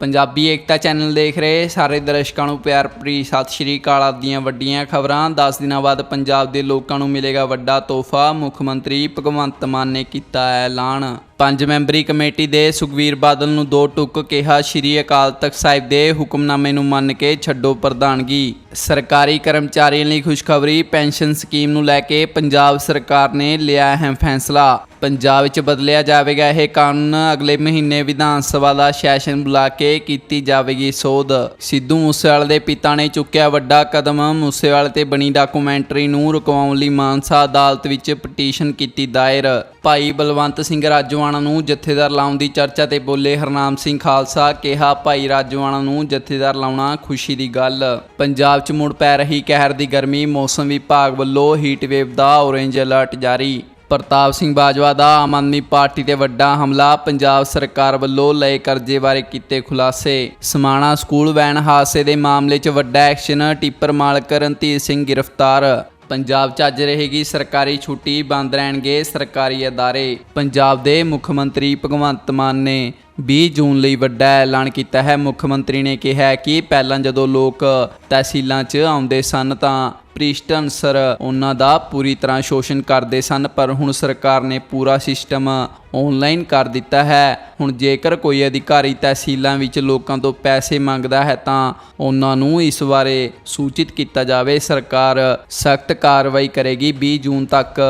ਪੰਜਾਬੀ ਏਕਤਾ channel ਦੇਖ ਰਹੇ ਸਾਰੇ ਦਰਸ਼ਕਾਂ ਨੂੰ ਪਿਆਰ ਭਰੀ ਸਤਿ ਸ਼੍ਰੀ ਅਕਾਲ। ਆਪਦੀਆਂ ਵੱਡੀਆਂ ਖਬਰਾਂ 10 ਦਿਨਾਂ ਬਾਅਦ ਪੰਜਾਬ ਦੇ ਲੋਕਾਂ ਨੂੰ ਮਿਲੇਗਾ ਵੱਡਾ ਤੋਹਫਾ, ਮੁੱਖ ਮੰਤਰੀ ਭਗਵੰਤ ਮਾਨ ਨੇ ਕੀਤਾ ਐਲਾਨ। ਪੰਜ ਮੈਂਬਰੀ ਕਮੇਟੀ ਦੇ ਸੁਖਵੀਰ ਬਾਦਲ ਨੂੰ ਦੋ ਟੁੱਕ ਕਿਹਾ ਸ਼੍ਰੀ ਅਕਾਲ ਤਖਤ ਸਾਹਿਬ ਦੇ ਹੁਕਮਨਾਮੇ ਨੂੰ ਮੰਨ ਕੇ ਛੱਡੋ ਪ੍ਰਧਾਨਗੀ। ਸਰਕਾਰੀ ਕਰਮਚਾਰੀਆਂ ਲਈ ਖੁਸ਼ਖਬਰੀ, ਪੈਨਸ਼ਨ ਸਕੀਮ ਨੂੰ ਲੈ ਕੇ ਪੰਜਾਬ ਸਰਕਾਰ ਨੇ ਲਿਆ ਅਹਿਮ ਫੈਸਲਾ। ਪੰਜਾਬ ਵਿੱਚ ਬਦਲਿਆ ਜਾਵੇਗਾ ਇਹ ਕਾਨੂੰਨ। ਅਗਲੇ ਮਹੀਨੇ ਵਿਧਾਨ ਸਭਾ ਦਾ ਸੈਸ਼ਨ ਬੁਲਾ ਕੇ ਕੀਤੀ ਜਾਵੇਗੀ ਸੋਧ। ਸਿੱਧੂ ਮੂਸੇਵਾਲੇ ਦੇ ਪਿਤਾ ਨੇ ਚੁੱਕਿਆ ਵੱਡਾ ਕਦਮ। ਮੂਸੇਵਾਲੇ ਤੇ ਬਣੀ ਡਾਕੂਮੈਂਟਰੀ ਨੂੰ ਰੁਕਵਾਉਣ ਲਈ ਮਾਨਸਾ ਅਦਾਲਤ ਵਿੱਚ ਪਟੀਸ਼ਨ ਕੀਤੀ ਦਾਇਰ। ਭਾਈ ਬਲਵੰਤ ਸਿੰਘ ਰਾਜਵਾਨਾ ਨੂੰ ਜਥੇਦਾਰ ਲਾਉਣ ਦੀ ਚਰਚਾ ਤੇ ਬੋਲੇ ਹਰਨਾਮ ਸਿੰਘ ਖਾਲਸਾ, ਕਿਹਾ ਭਾਈ ਰਾਜਵਾਨਾ ਨੂੰ ਜਥੇਦਾਰ ਲਾਉਣਾ ਖੁਸ਼ੀ ਦੀ ਗੱਲ। ਪੰਜਾਬ 'ਚ ਮੁੜ ਪੈ ਰਹੀ ਕਹਿਰ ਦੀ ਗਰਮੀ, ਮੌਸਮ ਵਿਭਾਗ ਵੱਲੋਂ ਹੀਟ ਵੇਵ ਦਾ ਔਰੇਂਜ ਅਲਰਟ ਜਾਰੀ। ਪ੍ਰਤਾਪ ਸਿੰਘ ਬਾਜਵਾ ਦਾ ਆਮ ਆਦਮੀ ਪਾਰਟੀ ਤੇ ਵੱਡਾ ਹਮਲਾ, ਪੰਜਾਬ ਸਰਕਾਰ ਵੱਲੋਂ ਲਏ ਕਰਜ਼ੇ ਬਾਰੇ ਕੀਤੇ ਖੁਲਾਸੇ। ਸਮਾਣਾ ਸਕੂਲ ਵੈਨ ਹਾਦਸੇ ਦੇ ਮਾਮਲੇ 'ਚ ਵੱਡਾ ਐਕਸ਼ਨ, ਟਿੱਪਰ ਮਾਲਕ ਰਣਧੀਰ ਸਿੰਘ ਗ੍ਰਿਫਤਾਰ। ਪੰਜਾਬ 'ਚ ਅੱਜ ਰਹੇਗੀ ਸਰਕਾਰੀ ਛੁੱਟੀ, ਬੰਦ ਰਹਿਣਗੇ ਸਰਕਾਰੀ ਅਦਾਰੇ। ਪੰਜਾਬ ਦੇ ਮੁੱਖ ਮੰਤਰੀ ਭਗਵੰਤ ਮਾਨ ਨੇ 20 ਜੂਨ ਲਈ ਵੱਡਾ ਐਲਾਨ ਕੀਤਾ ਹੈ। ਮੁੱਖ ਮੰਤਰੀ ਨੇ ਕਿਹਾ ਕਿ ਪਹਿਲਾਂ ਜਦੋਂ ਲੋਕ ਤਹਿਸੀਲਾਂ 'ਚ ਆਉਂਦੇ ਸਨ ਤਾਂ ਭ੍ਰਿਸ਼ਟ ਅਨਸਰ ਉਹਨਾਂ ਦਾ ਪੂਰੀ ਤਰ੍ਹਾਂ ਸ਼ੋਸ਼ਣ ਕਰਦੇ ਸਨ, ਪਰ ਹੁਣ ਸਰਕਾਰ ਨੇ ਪੂਰਾ ਸਿਸਟਮ ਆਨਲਾਈਨ ਕਰ ਦਿੱਤਾ ਹੈ। ਹੁਣ ਜੇਕਰ ਕੋਈ ਅਧਿਕਾਰੀ ਤਹਿਸੀਲਾਂ ਵਿੱਚ ਲੋਕਾਂ ਤੋਂ ਪੈਸੇ ਮੰਗਦਾ ਹੈ, ਤਾਂ ਉਹਨਾਂ ਨੂੰ ਇਸ ਬਾਰੇ ਸੂਚਿਤ ਕੀਤਾ ਜਾਵੇ। ਸਰਕਾਰ ਸਖਤ ਕਾਰਵਾਈ ਕਰੇਗੀ। 20 ਜੂਨ ਤੱਕ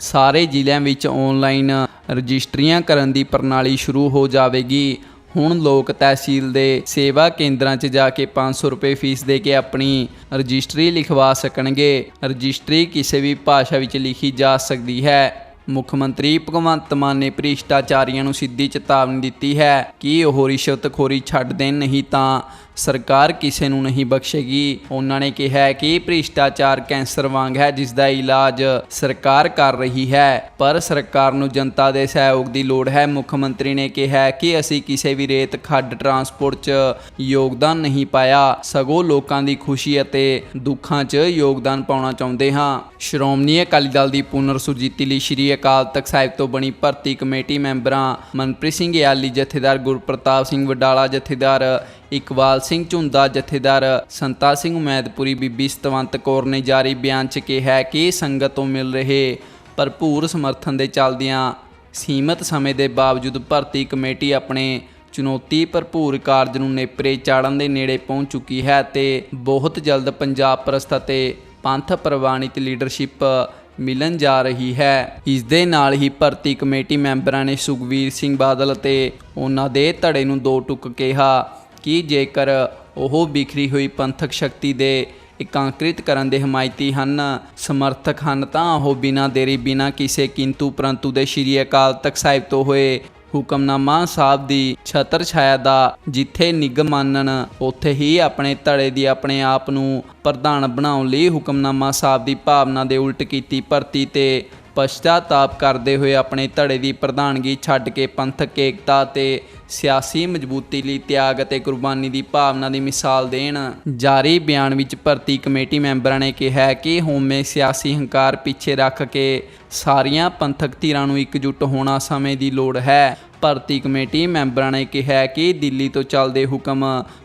ਸਾਰੇ ਜ਼ਿਲ੍ਹਿਆਂ ਵਿੱਚ ਆਨਲਾਈਨ ਰਜਿਸਟਰੀਆਂ ਕਰਨ ਦੀ ਪ੍ਰਣਾਲੀ ਸ਼ੁਰੂ ਹੋ ਜਾਵੇਗੀ। ਹੁਣ ਲੋਕ ਤਹਿਸੀਲ ਦੇ ਸੇਵਾ ਕੇਂਦਰਾਂ 'ਚ ਜਾ ਕੇ 500 ਰੁਪਏ ਫੀਸ ਦੇ ਕੇ ਆਪਣੀ ਰਜਿਸਟਰੀ ਲਿਖਵਾ ਸਕਣਗੇ। ਰਜਿਸਟਰੀ ਕਿਸੇ ਵੀ ਭਾਸ਼ਾ ਵਿੱਚ ਲਿਖੀ ਜਾ ਸਕਦੀ ਹੈ। ਮੁੱਖ ਮੰਤਰੀ ਭਗਵੰਤ ਮਾਨ ਨੇ ਭ੍ਰਿਸ਼ਟਾਚਾਰੀਆਂ ਨੂੰ ਸਿੱਧੀ ਚੇਤਾਵਨੀ ਦਿੱਤੀ ਹੈ ਕਿ ਉਹ ਰਿਸ਼ਵਤਖੋਰੀ ਛੱਡ ਦੇਣ ਨਹੀਂ ਤਾਂ ਸਰਕਾਰ ਕਿਸੇ ਨੂੰ ਨਹੀਂ ਬਖਸ਼ੇਗੀ। ਉਹਨਾਂ ਨੇ ਕਿਹਾ ਕਿ ਭ੍ਰਿਸ਼ਟਾਚਾਰ ਕੈਂਸਰ ਵਾਂਗ ਹੈ ਜਿਸ ਦਾ ਇਲਾਜ ਸਰਕਾਰ ਕਰ ਰਹੀ ਹੈ। ਪਰ ਸਰਕਾਰ ਨੂੰ ਜਨਤਾ ਦੇ ਸਹਿਯੋਗ ਦੀ ਲੋੜ ਹੈ। ਮੁੱਖ ਮੰਤਰੀ ਨੇ ਕਿਹਾ ਕਿ ਅਸੀਂ ਕਿਸੇ ਵੀ ਰੇਤ, ਖੱਡ, ਟਰਾਂਸਪੋਰਟ 'ਚ ਯੋਗਦਾਨ ਨਹੀਂ ਪਾਇਆ। ਸਗੋਂ ਲੋਕਾਂ ਦੀ ਖੁਸ਼ੀ ਅਤੇ ਦੁੱਖਾਂ 'ਚ ਯੋਗਦਾਨ ਪਾਉਣਾ ਚਾਹੁੰਦੇ ਹਾਂ। ਸ਼੍ਰੋਮਣੀ ਅਕਾਲੀ ਦਲ ਦੀ ਪੁਨਰ ਸੁਰਜੀਤੀ ਲਈ ਸ਼੍ਰੀ ਅਕਾਲ ਤਖਤ ਸਾਹਿਬ ਤੋਂ ਬਣੀ ਭਰਤੀ ਕਮੇਟੀ ਮੈਂਬਰਾਂ ਮਨਪ੍ਰੀਤ ਸਿੰਘ ਯਾਲੀ, ਜਥੇਦਾਰ ਗੁਰਪ੍ਰਤਾਪ ਸਿੰਘ ਵਡਾਲਾ, ਜਥੇਦਾਰ ਇਕਬਾਲ ਸਿੰਘ ਝੁੰਦਾ ਜਥੇਦਾਰ ਸੰਤਾ ਸਿੰਘ ਉਮੈਦਪੁਰੀ ਬੀਬੀ ਸਤਵੰਤ ਕੌਰ ਨੇ ਜਾਰੀ ਬਿਆਨ 'ਚ ਕਿਹਾ ਕਿ ਸੰਗਤ ਤੋਂ ਮਿਲ ਰਹੇ ਭਰਪੂਰ ਸਮਰਥਨ ਦੇ ਚੱਲਦਿਆਂ ਸੀਮਤ ਸਮੇਂ ਦੇ ਬਾਵਜੂਦ ਭਰਤੀ ਕਮੇਟੀ ਆਪਣੇ ਚੁਣੌਤੀ ਭਰਪੂਰ ਕਾਰਜ ਨੂੰ ਨੇਪਰੇ ਚਾੜਨ ਦੇ ਨੇੜੇ ਪਹੁੰਚ ਚੁੱਕੀ ਹੈ ਤੇ ਬਹੁਤ ਜਲਦ ਪੰਜਾਬ ਪ੍ਰਸਤ ਅਤੇ ਪੰਥ ਪ੍ਰਵਾਨਿਤ ਲੀਡਰਸ਼ਿਪ ਮਿਲਣ ਜਾ ਰਹੀ ਹੈ। ਇਸ ਦੇ ਨਾਲ ਹੀ ਭਰਤੀ ਕਮੇਟੀ ਮੈਂਬਰਾਂ ਨੇ ਸੁਖਵੀਰ ਸਿੰਘ ਬਾਦਲ ਅਤੇ ਉਹਨਾਂ ਦੇ ਧੜੇ ਨੂੰ ਦੋ ਟੁੱਕ ਕਿਹਾ। ਕਿ ਜੇਕਰ ਉਹ ਵਿਖਰੀ ਹੋਈ ਪੰਥਕ ਸ਼ਕਤੀ ਦੇ ਇਕਾਂਕ੍ਰਿਤ ਕਰਨ ਦੇ ਹਮਾਇਤੀ ਹਨ, ਸਮਰਥਕ ਹਨ, ਤਾਂ ਉਹ ਬਿਨਾਂ ਦੇਰੀ, ਬਿਨਾਂ ਕਿਸੇ ਕਿੰਤੂ ਪਰੰਤੂ ਦੇ ਸ਼੍ਰੀ ਅਕਾਲ ਤਖਤ ਸਾਹਿਬ ਤੋਂ ਹੋਏ ਹੁਕਮਨਾਮਾ ਸਾਹਿਬ ਦੀ ਛਤਰ ਛਾਇਆ ਦਾ ਜਿੱਥੇ ਨਿਗਮ ਮੰਨਣ, ਉੱਥੇ ਹੀ ਆਪਣੇ ਧੜੇ ਦੀ ਆਪਣੇ ਆਪ ਨੂੰ ਪ੍ਰਧਾਨ ਬਣਾਉਣ ਲਈ ਹੁਕਮਨਾਮਾ ਸਾਹਿਬ ਦੀ ਭਾਵਨਾ ਦੇ ਉਲਟ ਕੀਤੀ ਭਰਤੀ ਤੇ ਪਛਤਾਤਾਪ ਕਰਦੇ ਹੋਏ ਆਪਣੇ ਧੜੇ ਦੀ ਪ੍ਰਧਾਨਗੀ ਛੱਡ ਕੇ ਪੰਥਕ ਏਕਤਾ ਤੇ ਸਿਆਸੀ ਮਜ਼ਬੂਤੀ ਲਈ ਤਿਆਗ ਅਤੇ ਕੁਰਬਾਨੀ ਦੀ ਭਾਵਨਾ ਦੀ ਮਿਸਾਲ ਦੇਣ ਜਾਰੀ ਬਿਆਨ ਵਿੱਚ ਭਰਤੀ ਕਮੇਟੀ ਮੈਂਬਰਾਂ ਨੇ ਕਿਹਾ ਕਿ ਹੋਮੇ ਸਿਆਸੀ ਹੰਕਾਰ ਪਿੱਛੇ ਰੱਖ ਕੇ ਸਾਰੀਆਂ ਪੰਥਕ ਧਿਰਾਂ ਨੂੰ ਇਕਜੁੱਟ ਹੋਣਾ ਸਮੇਂ ਦੀ ਲੋੜ ਹੈ। ਭਰਤੀ ਕਮੇਟੀ ਮੈਂਬਰਾਂ ਨੇ ਕਿਹਾ ਕਿ ਦਿੱਲੀ ਤੋਂ ਚੱਲਦੇ ਹੁਕਮ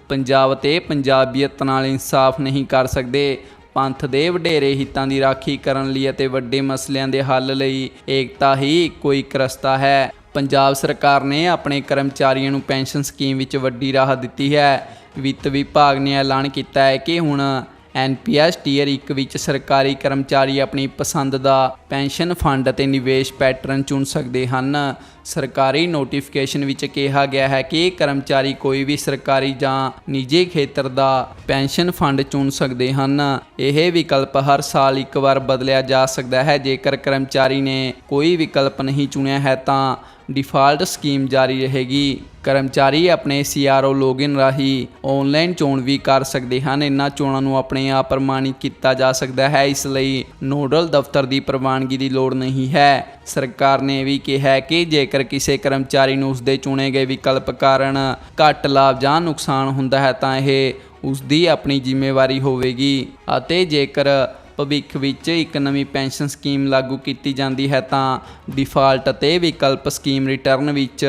ਪੰਜਾਬ ਤੇ ਪੰਜਾਬੀਅਤ ਨਾਲ ਇਨਸਾਫ ਨਹੀਂ ਕਰ ਸਕਦੇ। ਪੰਥ ਦੇ ਵਡੇਰੇ ਹਿੱਤਾਂ ਦੀ ਰਾਖੀ ਕਰਨ ਲਈ ਅਤੇ ਵੱਡੇ ਮਸਲਿਆਂ ਦੇ ਹੱਲ ਲਈ ਏਕਤਾ ਹੀ ਕੋਈ ਕਰਸਤਾ ਹੈ। ਪੰਜਾਬ ਸਰਕਾਰ ਨੇ ਆਪਣੇ ਕਰਮਚਾਰੀਆਂ ਨੂੰ ਪੈਨਸ਼ਨ ਸਕੀਮ ਵਿੱਚ ਵੱਡੀ ਰਾਹਤ ਦਿੱਤੀ ਹੈ। ਵਿੱਤ ਵਿਭਾਗ ਨੇ ਐਲਾਨ ਕੀਤਾ ਹੈ ਕਿ ਹੁਣ ਐਨਪੀਐਸ ਟੀਅਰ 1 ਵਿੱਚ ਸਰਕਾਰੀ ਕਰਮਚਾਰੀ ਆਪਣੀ ਪਸੰਦ ਦਾ ਪੈਨਸ਼ਨ ਫੰਡ ਅਤੇ ਨਿਵੇਸ਼ ਪੈਟਰਨ ਚੁਣ ਸਕਦੇ ਹਨ। ਸਰਕਾਰੀ ਨੋਟੀਫਿਕੇਸ਼ਨ ਵਿੱਚ ਕਿਹਾ ਗਿਆ ਹੈ ਕਿ ਕਰਮਚਾਰੀ ਕੋਈ ਵੀ ਸਰਕਾਰੀ ਜਾਂ ਨਿੱਜੀ ਖੇਤਰ ਦਾ ਪੈਨਸ਼ਨ ਫੰਡ ਚੁਣ ਸਕਦੇ ਹਨ। ਇਹ ਵਿਕਲਪ ਹਰ ਸਾਲ ਇੱਕ ਵਾਰ ਬਦਲਿਆ ਜਾ ਸਕਦਾ ਹੈ। ਜੇਕਰ ਕਰਮਚਾਰੀ ਨੇ ਕੋਈ ਵਿਕਲਪ ਨਹੀਂ ਚੁਣਿਆ ਹੈ ਤਾਂ ਡਿਫਾਲਟ ਸਕੀਮ ਜਾਰੀ ਰਹੇਗੀ। ਕਰਮਚਾਰੀ ਆਪਣੇ ਸੀਆਰਓ ਲੌਗਇਨ ਰਾਹੀਂ ਆਨਲਾਈਨ ਚੋਣ ਵੀ ਕਰ ਸਕਦੇ ਹਨ। ਇਹਨਾਂ ਚੋਣਾਂ ਨੂੰ ਆਪਣੇ ਆਪ ਪ੍ਰਮਾਣਿਤ ਕੀਤਾ ਜਾ ਸਕਦਾ ਹੈ। ਇਸ ਲਈ ਨੋਡਲ ਦਫ਼ਤਰ ਦੀ ਪ੍ਰਵਾਨਗੀ ਦੀ ਲੋੜ ਨਹੀਂ ਹੈ। ਸਰਕਾਰ ਨੇ ਵੀ ਕਿਹਾ ਕਿ ਜੇਕਰ ਕਿਸੇ ਕਰਮਚਾਰੀ ਨੂੰ ਉਸਦੇ ਚੁਣੇ ਗਏ ਵਿਕਲਪ ਕਾਰਨ ਘੱਟ ਲਾਭ ਜਾਂ ਨੁਕਸਾਨ ਹੁੰਦਾ ਹੈ ਤਾਂ ਇਹ ਉਸਦੀ ਆਪਣੀ ਜ਼ਿੰਮੇਵਾਰੀ ਹੋਵੇਗੀ ਅਤੇ ਜੇਕਰ ਭਵਿੱਖ ਵਿੱਚ ਇੱਕ ਨਵੀਂ ਪੈਨਸ਼ਨ ਸਕੀਮ ਲਾਗੂ ਕੀਤੀ ਜਾਂਦੀ ਹੈ, ਤਾਂ ਡਿਫਾਲਟ ਅਤੇ ਵਿਕਲਪ ਸਕੀਮ ਰਿਟਰਨ ਵਿੱਚ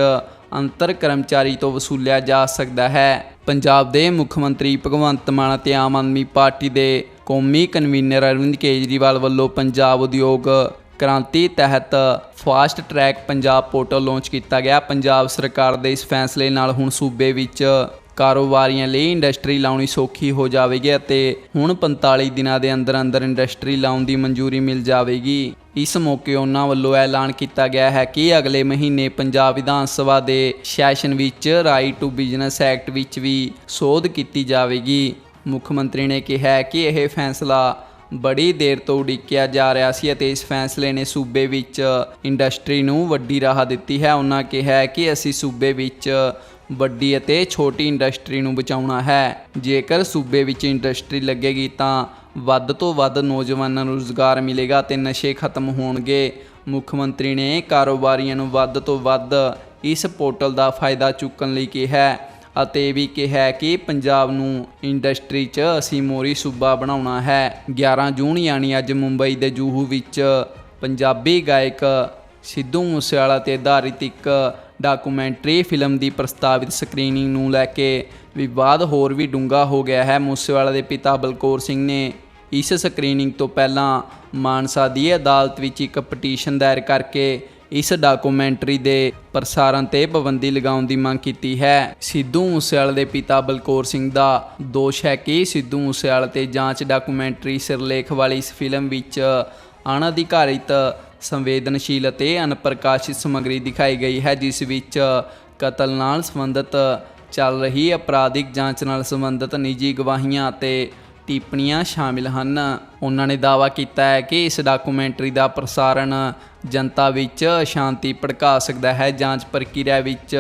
ਅੰਤਰ ਕਰਮਚਾਰੀ ਤੋਂ ਵਸੂਲਿਆ ਜਾ ਸਕਦਾ ਹੈ। ਪੰਜਾਬ ਦੇ ਮੁੱਖ ਮੰਤਰੀ ਭਗਵੰਤ ਮਾਨ ਅਤੇ ਆਮ ਆਦਮੀ ਪਾਰਟੀ ਦੇ ਕੌਮੀ ਕਨਵੀਨਰ ਅਰਵਿੰਦ ਕੇਜਰੀਵਾਲ ਵੱਲੋਂ ਪੰਜਾਬ ਉਦਯੋਗ ਕ੍ਰਾਂਤੀ ਤਹਿਤ fast track Punjab portal launch ਕੀਤਾ ਗਿਆ। ਪੰਜਾਬ ਸਰਕਾਰ ਦੇ ਇਸ ਫੈਸਲੇ ਨਾਲ ਹੁਣ ਸੂਬੇ ਵਿੱਚ ਕਾਰੋਬਾਰੀਆਂ ਲਈ ਇੰਡਸਟਰੀ ਲਾਉਣੀ ਸੌਖੀ ਹੋ ਜਾਵੇਗੀ ਅਤੇ ਹੁਣ 45 ਦਿਨਾਂ ਦੇ ਅੰਦਰ ਅੰਦਰ ਇੰਡਸਟਰੀ ਲਾਉਣ ਦੀ ਮਨਜ਼ੂਰੀ ਮਿਲ ਜਾਵੇਗੀ। ਇਸ ਮੌਕੇ ਉਹਨਾਂ ਵੱਲੋਂ ਐਲਾਨ ਕੀਤਾ ਗਿਆ ਹੈ ਕਿ ਅਗਲੇ ਮਹੀਨੇ ਪੰਜਾਬ ਵਿਧਾਨ ਸਭਾ ਦੇ ਸੈਸ਼ਨ ਵਿੱਚ ਰਾਈਟ ਟੂ ਬਿਜ਼ਨਸ ਐਕਟ ਵਿੱਚ ਵੀ ਸੋਧ ਕੀਤੀ ਜਾਵੇਗੀ। ਮੁੱਖ ਮੰਤਰੀ ਨੇ ਕਿਹਾ ਕਿ ਇਹ ਫੈਸਲਾ ਬੜੀ ਦੇਰ ਤੋਂ ਉਡੀਕਿਆ ਜਾ ਰਿਹਾ ਸੀ ਅਤੇ ਇਸ ਫੈਸਲੇ ਨੇ ਸੂਬੇ ਵਿੱਚ ਇੰਡਸਟਰੀ ਨੂੰ ਵੱਡੀ ਰਾਹ ਦਿੱਤੀ ਹੈ। ਉਹਨਾਂ ਕਿਹਾ ਕਿ ਅਸੀਂ ਸੂਬੇ ਵਿੱਚ ਵੱਡੀ ਅਤੇ ਛੋਟੀ ਇੰਡਸਟਰੀ ਨੂੰ ਬਚਾਉਣਾ ਹੈ। ਜੇਕਰ ਸੂਬੇ ਵਿੱਚ ਇੰਡਸਟਰੀ ਲੱਗੇਗੀ ਤਾਂ ਵੱਧ ਤੋਂ ਵੱਧ ਨੌਜਵਾਨਾਂ ਨੂੰ ਰੁਜ਼ਗਾਰ ਮਿਲੇਗਾ ਤੇ ਨਸ਼ੇ ਖਤਮ ਹੋਣਗੇ। ਮੁੱਖ ਮੰਤਰੀ ਨੇ ਕਾਰੋਬਾਰੀਆਂ ਨੂੰ ਵੱਧ ਤੋਂ ਵੱਧ ਇਸ ਪੋਰਟਲ ਦਾ ਫਾਇਦਾ ਚੁੱਕਣ ਲਈ ਕਿਹਾ ਅਤੇ ਇਹ ਵੀ ਕਿਹਾ ਕਿ ਪੰਜਾਬ ਨੂੰ ਇੰਡਸਟਰੀ 'ਚ ਅਸੀਂ ਮੋਰੀ ਸੂਬਾ ਬਣਾਉਣਾ ਹੈ। 11 ਜੂਨ ਯਾਨੀ ਅੱਜ ਮੁੰਬਈ ਦੇ ਜੂਹੂ ਵਿੱਚ ਪੰਜਾਬੀ ਗਾਇਕ ਸਿੱਧੂ ਮੂਸੇਵਾਲਾ ਤੇ ਆਧਾਰਿਤ ਇੱਕ ਡਾਕੂਮੈਂਟਰੀ ਫਿਲਮ ਦੀ ਪ੍ਰਸਤਾਵਿਤ ਸਕਰੀਨਿੰਗ ਨੂੰ ਲੈ ਕੇ ਵਿਵਾਦ ਹੋਰ ਵੀ ਡੂੰਘਾ ਹੋ ਗਿਆ ਹੈ। ਮੂਸੇਵਾਲਾ ਦੇ ਪਿਤਾ ਬਲਕੌਰ ਸਿੰਘ ਨੇ ਇਸ ਸਕਰੀਨਿੰਗ ਤੋਂ ਪਹਿਲਾਂ ਮਾਨਸਾ ਦੀ ਅਦਾਲਤ ਵਿੱਚ ਇੱਕ ਪਟੀਸ਼ਨ ਦਾਇਰ ਕਰਕੇ ਇਸ ਡਾਕੂਮੈਂਟਰੀ ਦੇ ਪ੍ਰਸਾਰਣ ਤੇ ਪਾਬੰਦੀ ਲਗਾਉਣ ਦੀ ਮੰਗ ਕੀਤੀ ਹੈ। ਸਿੱਧੂ ਮੂਸੇਵਾਲੇ ਦੇ ਪਿਤਾ ਬਲਕੌਰ ਸਿੰਘ ਦਾ ਦੋਸ਼ ਹੈ ਕਿ ਸਿੱਧੂ ਮੂਸੇਵਾਲੇ ਤੇ ਜਾਂਚ ਡਾਕੂਮੈਂਟਰੀ ਸਿਰਲੇਖ ਵਾਲੀ ਇਸ ਫਿਲਮ ਵਿੱਚ ਅਣਅਧਿਕਾਰਿਤ ਸੰਵੇਦਨਸ਼ੀਲ ਅਤੇ ਅਨਪ੍ਰਕਾਸ਼ਿਤ ਸਮੱਗਰੀ ਦਿਖਾਈ ਗਈ ਹੈ, ਜਿਸ ਵਿੱਚ ਕਤਲ ਨਾਲ ਸੰਬੰਧਿਤ ਚੱਲ ਰਹੀ ਅਪਰਾਧਿਕ ਜਾਂਚ ਨਾਲ ਸੰਬੰਧਿਤ ਨਿੱਜੀ ਗਵਾਹੀਆਂ ਅਤੇ ਟਿੱਪਣੀਆਂ ਸ਼ਾਮਿਲ ਹਨ। ਉਹਨਾਂ ਨੇ ਦਾਅਵਾ ਕੀਤਾ ਹੈ ਕਿ ਇਸ ਡਾਕੂਮੈਂਟਰੀ ਦਾ ਪ੍ਰਸਾਰਣ ਜਨਤਾ ਵਿੱਚ ਸ਼ਾਂਤੀ ਭੜਕਾ ਸਕਦਾ ਹੈ, ਜਾਂਚ ਪ੍ਰਕਿਰਿਆ ਵਿੱਚ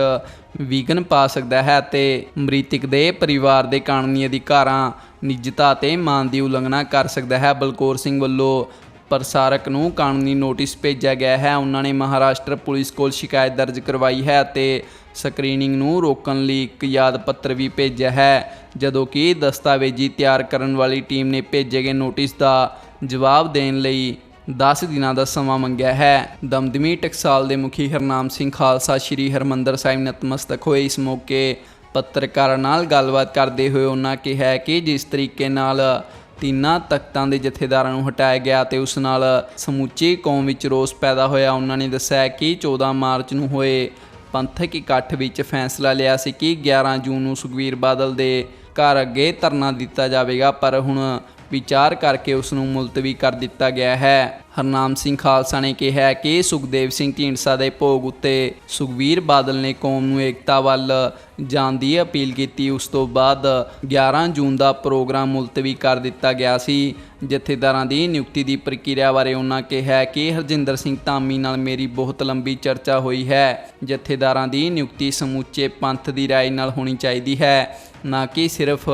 ਵਿਘਨ ਪਾ ਸਕਦਾ ਹੈ ਅਤੇ ਮ੍ਰਿਤਕ ਦੇ ਪਰਿਵਾਰ ਦੇ ਕਾਨੂੰਨੀ ਅਧਿਕਾਰਾਂ, ਨਿੱਜਤਾ ਅਤੇ ਮਾਨ ਦੀ ਉਲੰਘਣਾ ਕਰ ਸਕਦਾ ਹੈ। ਬਲਕੌਰ ਸਿੰਘ ਵੱਲੋਂ ਪ੍ਰਸਾਰਕ ਨੂੰ ਕਾਨੂੰਨੀ ਨੋਟਿਸ ਭੇਜਿਆ ਗਿਆ ਹੈ। ਉਹਨਾਂ ਨੇ ਮਹਾਰਾਸ਼ਟਰ ਪੁਲਿਸ ਕੋਲ ਸ਼ਿਕਾਇਤ ਦਰਜ ਕਰਵਾਈ ਹੈ ਅਤੇ ਸਕਰੀਨਿੰਗ ਨੂੰ ਰੋਕਣ ਲਈ ਇੱਕ ਯਾਦ ਪੱਤਰ ਵੀ ਭੇਜਿਆ ਹੈ। ਜਦੋਂ ਕਿ ਦਸਤਾਵੇਜ਼ੀ ਤਿਆਰ ਕਰਨ ਵਾਲੀ ਟੀਮ ਨੇ ਭੇਜੇ ਗਏ ਨੋਟਿਸ ਦਾ ਜਵਾਬ ਦੇਣ ਲਈ 10 ਦਿਨਾਂ ਦਾ ਸਮਾਂ ਮੰਗਿਆ ਹੈ। ਦਮਦਮੀ ਟਕਸਾਲ ਦੇ ਮੁਖੀ ਹਰਨਾਮ ਸਿੰਘ ਖਾਲਸਾ, ਸ੍ਰੀ ਹਰਮੰਦਰ ਸਾਹਿਬ ਨਤਮਸਤਕ ਹੋਏ। ਇਸ ਮੌਕੇ ਪੱਤਰਕਾਰਾਂ ਨਾਲ ਗੱਲਬਾਤ ਕਰਦੇ ਹੋਏ ਉਹਨਾਂ ਕਿਹਾ ਕਿ ਜਿਸ ਤਰੀਕੇ ਨਾਲ ਤਿੰਨਾਂ ਤਖਤਾਂ ਦੇ ਜਥੇਦਾਰਾਂ ਨੂੰ ਹਟਾਇਆ ਗਿਆ ਤੇ ਉਸ ਨਾਲ ਸਮੁੱਚੀ ਕੌਮ ਵਿੱਚ ਰੋਸ ਪੈਦਾ ਹੋਇਆ। ਉਹਨਾਂ ਨੇ ਦੱਸਿਆ ਕਿ 14 ਮਾਰਚ ਨੂੰ ਹੋਏ ਪੰਥਕ ਇਕੱਠ ਵਿੱਚ ਫੈਸਲਾ ਲਿਆ ਸੀ ਕਿ 11 ਜੂਨ ਨੂੰ ਸੁਖਵੀਰ ਬਾਦਲ ਦੇ ਘਰ ਅੱਗੇ ਧਰਨਾ ਦਿੱਤਾ ਜਾਵੇਗਾ, ਪਰ ਹੁਣ ਵਿਚਾਰ ਕਰਕੇ ਉਸ ਨੂੰ ਮੁਲਤਵੀ ਕਰ ਦਿੱਤਾ ਗਿਆ ਹੈ। ਹਰਨਾਮ ਸਿੰਘ ਖਾਲਸਾ ਨੇ ਕਿਹਾ ਕਿ ਸੁਖਦੇਵ ਸਿੰਘ ਢੀਂਡਸਾ ਦੇ ਭੋਗ ਉੱਤੇ ਸੁਖਵੀਰ ਬਾਦਲ ਨੇ ਕੌਮ ਨੂੰ ਏਕਤਾ ਵੱਲ ਜਾਣ ਦੀ ਅਪੀਲ ਕੀਤੀ। ਉਸ ਤੋਂ ਬਾਅਦ 11 ਜੂਨ ਦਾ ਪ੍ਰੋਗਰਾਮ ਮੁਲਤਵੀ ਕਰ ਦਿੱਤਾ ਗਿਆ ਸੀ। ਜਥੇਦਾਰਾਂ ਦੀ ਨਿਯੁਕਤੀ ਦੀ ਪ੍ਰਕਿਰਿਆ ਬਾਰੇ ਉਹਨਾਂ ਕਿਹਾ ਕਿ ਹਰਜਿੰਦਰ ਸਿੰਘ ਧਾਮੀ ਨਾਲ ਮੇਰੀ ਬਹੁਤ ਲੰਬੀ ਚਰਚਾ ਹੋਈ ਹੈ। ਜਥੇਦਾਰਾਂ ਦੀ ਨਿਯੁਕਤੀ ਸਮੁੱਚੇ ਪੰਥ ਦੀ ਰਾਏ ਨਾਲ ਹੋਣੀ ਚਾਹੀਦੀ ਹੈ। ਨਾ ਕਿ ਸਿਰਫ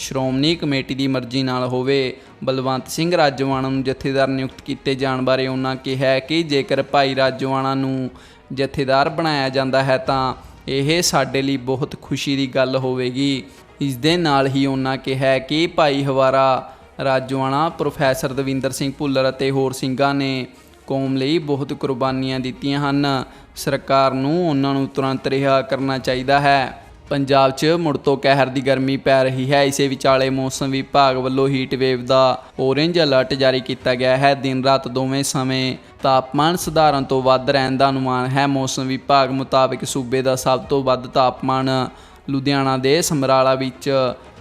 ਸ਼੍ਰੋਮਣੀ ਕਮੇਟੀ ਦੀ ਮਰਜ਼ੀ ਨਾਲ ਹੋਵੇ। ਬਲਵੰਤ ਸਿੰਘ ਰਾਜਵਾਨਾ ਨੂੰ ਜਥੇਦਾਰ ਨਿਯੁਕਤ ਕੀਤੇ ਜਾਣ ਬਾਰੇ ਉਹਨਾਂ ਕਿਹਾ ਕਿ ਜੇਕਰ ਭਾਈ ਰਾਜਵਾਨਾ ਨੂੰ ਜਥੇਦਾਰ ਬਣਾਇਆ ਜਾਂਦਾ ਹੈ ਤਾਂ ਇਹ ਸਾਡੇ ਲਈ ਬਹੁਤ ਖੁਸ਼ੀ ਦੀ ਗੱਲ ਹੋਵੇਗੀ। ਇਸ ਦੇ ਨਾਲ ਹੀ ਉਹਨਾਂ ਕਿਹਾ ਕਿ ਭਾਈ ਹਵਾਰਾ ਰਾਜਵਾਨਾ ਪ੍ਰੋਫੈਸਰ ਦਵਿੰਦਰ ਸਿੰਘ ਭੁੱਲਰ ਅਤੇ ਹੋਰ ਸਿੰਘਾਂ ਨੇ ਕੌਮ ਲਈ ਬਹੁਤ ਕੁਰਬਾਨੀਆਂ ਦਿੱਤੀਆਂ ਹਨ। ਸਰਕਾਰ ਨੂੰ ਉਹਨਾਂ ਨੂੰ ਤੁਰੰਤ ਰਿਹਾ ਕਰਨਾ ਚਾਹੀਦਾ ਹੈ। ਪੰਜਾਬ 'ਚ ਮੁੜ ਤੋਂ ਕਹਿਰ ਦੀ ਗਰਮੀ ਪੈ ਰਹੀ ਹੈ। ਇਸੇ ਵਿਚਾਲੇ ਮੌਸਮ ਵਿਭਾਗ ਵੱਲੋਂ ਹੀਟ ਵੇਵ ਦਾ ਔਰੇਂਜ ਅਲਰਟ ਜਾਰੀ ਕੀਤਾ ਗਿਆ ਹੈ। ਦਿਨ ਰਾਤ ਦੋਵੇਂ ਸਮੇਂ ਤਾਪਮਾਨ ਸਧਾਰਨ ਤੋਂ ਵੱਧ ਰਹਿਣ ਦਾ ਅਨੁਮਾਨ ਹੈ। ਮੌਸਮ ਵਿਭਾਗ ਮੁਤਾਬਕ ਸੂਬੇ ਦਾ ਸਭ ਤੋਂ ਵੱਧ ਤਾਪਮਾਨ ਲੁਧਿਆਣਾ ਦੇ ਸਮਰਾਲਾ ਵਿੱਚ